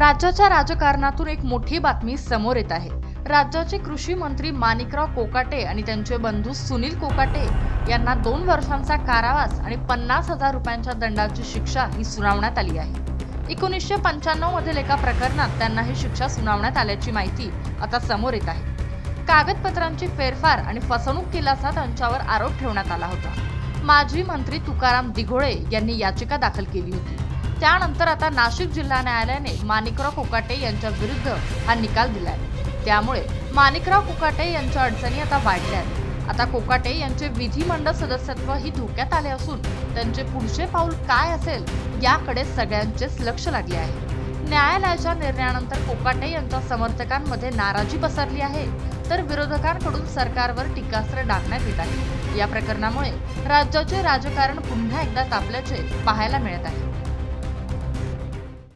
राज्याच्या राजकारणातून एक मोठी बातमी समोर येत आहे. राज्याचे कृषी मंत्री माणिकराव कोकाटे आणि त्यांचे बंधू सुनील कोकाटे यांना दोन वर्षांचा कारावास आणि पन्नास हजार रुपयांच्या दंडाची शिक्षा ही सुनावण्यात आली आहे. एकोणीसशे पंच्याण्णव मधील एका प्रकरणात त्यांना ही शिक्षा सुनावण्यात आल्याची माहिती आता समोर येत आहे. कागदपत्रांची फेरफार आणि फसवणूक केल्याचा त्यांच्यावर आरोप ठेवण्यात आला होता. माजी मंत्री तुकाराम दिघोळे यांनी याचिका दाखल केली होती. त्यानंतर आता नाशिक जिल्हा न्यायालयाने माणिकराव कोकाटे यांच्या विरुद्ध हा निकाल दिलाय. त्यामुळे माणिकराव कोकाटे यांच्या अडचणी आता वाढल्या आहेत आता कोकाटे यांचे विधिमंडळ सदस्यत्व ही धोक्यात आले असून त्यांचे पुढचे पाऊल काय असेल याकडे सगळ्यांचेच लक्ष लागले आहे. न्यायालयाच्या निर्णयानंतर कोकाटे यांच्या समर्थकांमध्ये नाराजी पसरली आहे. तर विरोधकांकडून सरकारवर टीकास्त्र डागण्यात येत आहे. या प्रकरणामुळे राज्याचे राजकारण पुन्हा एकदा तापल्याचे पाहायला मिळत आहे.